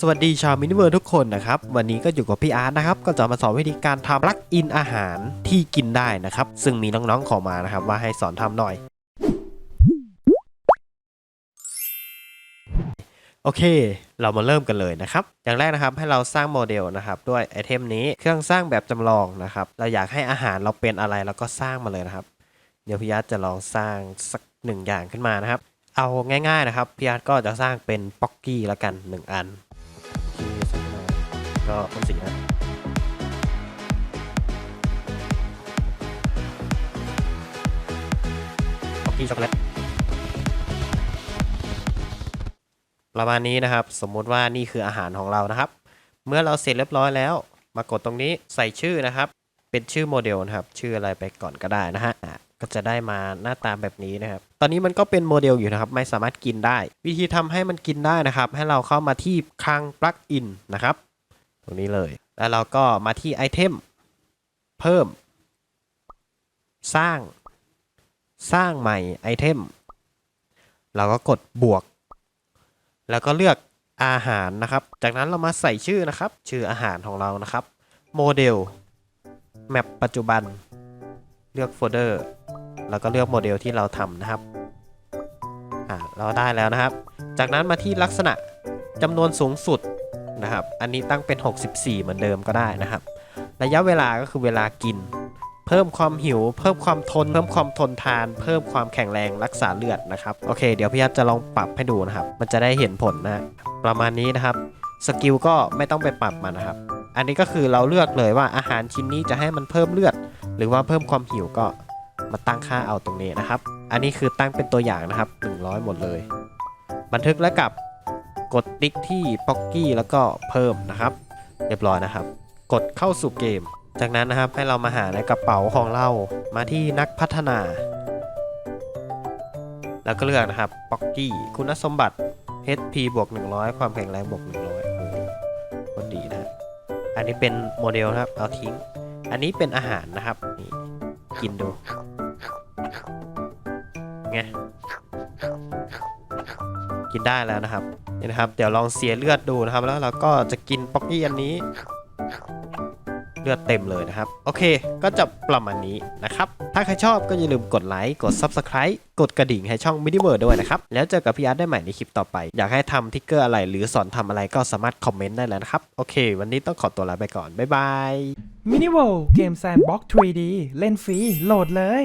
สวัสดีชาวมินิเวิร์ทุกคนนะครับ วันนี้ก็อยู่กับพี่อาร์ตนะครับ ก็จะมาสอนวิธีการทำลักอินอาหารที่กินได้นะครับ ซึ่งมีน้องๆขอมานะครับ ว่าให้สอนทำหน่อย โอเค เรามาเริ่มกันเลยนะครับ อย่างแรกนะครับให้เราสร้างโมเดลนะครับ ด้วยไอเทมนี้เครื่องสร้างแบบจำลองนะครับ เราอยากให้อาหารเราเป็นอะไรเราก็สร้างมาเลยนะครับ เดี๋ยวพี่อาร์ตจะลองสร้างสักหนึ่งอย่างขึ้นมานะครับ เอาง่าย ๆนะครับพี่อาร์ตก็จะสร้างเป็นป๊อกกี้ละกันหนึ่งอัน ก็พ่นสีนะป๊อกกี้ช็อกโกแลตประมาณนี้นะครับ สมมุติว่านี่คืออาหารของเรานะครับ เมื่อเราเสร็จเรียบร้อยแล้ว มากดตรงนี้ใส่ชื่อนะครับ เป็นชื่อโมเดลนะครับ ชื่ออะไรไปก่อนก็ได้นะฮะก็จะได้มาหน้าตาแบบนี้นะครับ ตอนนี้มันก็เป็นโมเดลอยู่นะครับ ไม่สามารถกินได้ วิธีทำให้มันกินได้นะครับ ให้เราเข้ามาที่คลังปลั๊กอินนะครับ ตรงนี้เลย แล้วเราก็มาที่ไอเทมเพิ่ม สร้าง สร้างใหม่ไอเทม เราก็กดบวก แล้วก็เลือกอาหารนะครับ จากนั้นเรามาใส่ชื่อนะครับ ชื่ออาหารของเรานะครับ โมเดล แมปปัจจุบัน เลือกโฟลเดอร์ แล้วก็เลือกโมเดลที่เราทำนะครับ อ่า เราได้แล้วนะครับ จากนั้นมาที่ลักษณะจำนวนสูงสุด นะครับ อันนี้ตั้งเป็น 64 เหมือนเดิมก็ได้นะครับ ระยะเวลาก็คือเวลากิน เพิ่มความหิว เพิ่มความทน เพิ่มความทนทาน เพิ่มความแข็งแรงรักษาเลือดนะครับ โอเค เดี๋ยวพี่ยัดจะลองปรับให้ดูนะครับ มันจะได้เห็นผลนะ ประมาณนี้นะครับ สกิลก็ไม่ต้องไปปรับมันนะครับ อันนี้ก็คือเราเลือกเลยว่าอาหารชิ้นนี้จะให้มันเพิ่มเลือด หรือว่าเพิ่มความหิวก็มาตั้งค่าเอาตรงนี้นะครับ อันนี้คือตั้งเป็นตัวอย่างนะครับ 100 หมดเลย บันทึกแล้วกับ กดติ๊กที่ป๊อกกี้แล้วก็เพิ่มนะครับ เรียบร้อยนะครับ กดเข้าสู่เกม จากนั้นนะครับให้เรามาหาในกระเป๋าของเรามาที่นักพัฒนา แล้วก็เลือกนะครับป๊อกกี้คุณสมบัติ HP บวก100 ความแข็งแรงบวก100โอ้โหคนดีนะ อันนี้เป็นโมเดลนะครับ เอาทิ้ง อันนี้เป็นอาหารนะครับนี่กินดูไง กินได้แล้วนะครับนี่นะครับ เดี๋ยวลองเสียเลือดดูนะครับ แล้วเราก็จะกินป๊อกกี้อันนี้ เลือดเต็มเลยนะครับ โอเค ก็จะประมาณนี้นะครับ ถ้าใครชอบก็อย่าลืมกดไลค์กด Subscribe กดกระดิ่งให้ช่อง m i n i w o r d ด้วยนะครับ แล้วเจอกับพี่อาร์ตได้ใหม่ในคลิปต่อไป อยากให้ทำทิกเกอร์อะไร หรือสอนทำอะไรก็สามารถคอมเมนต์ได้เลยนะครับ โอเค วันนี้ต้องขอตัวลาไปก่อนบ๊ายบายมินิ o วเกมแซนบ็อก 3D เล่นฟรีโหลดเลย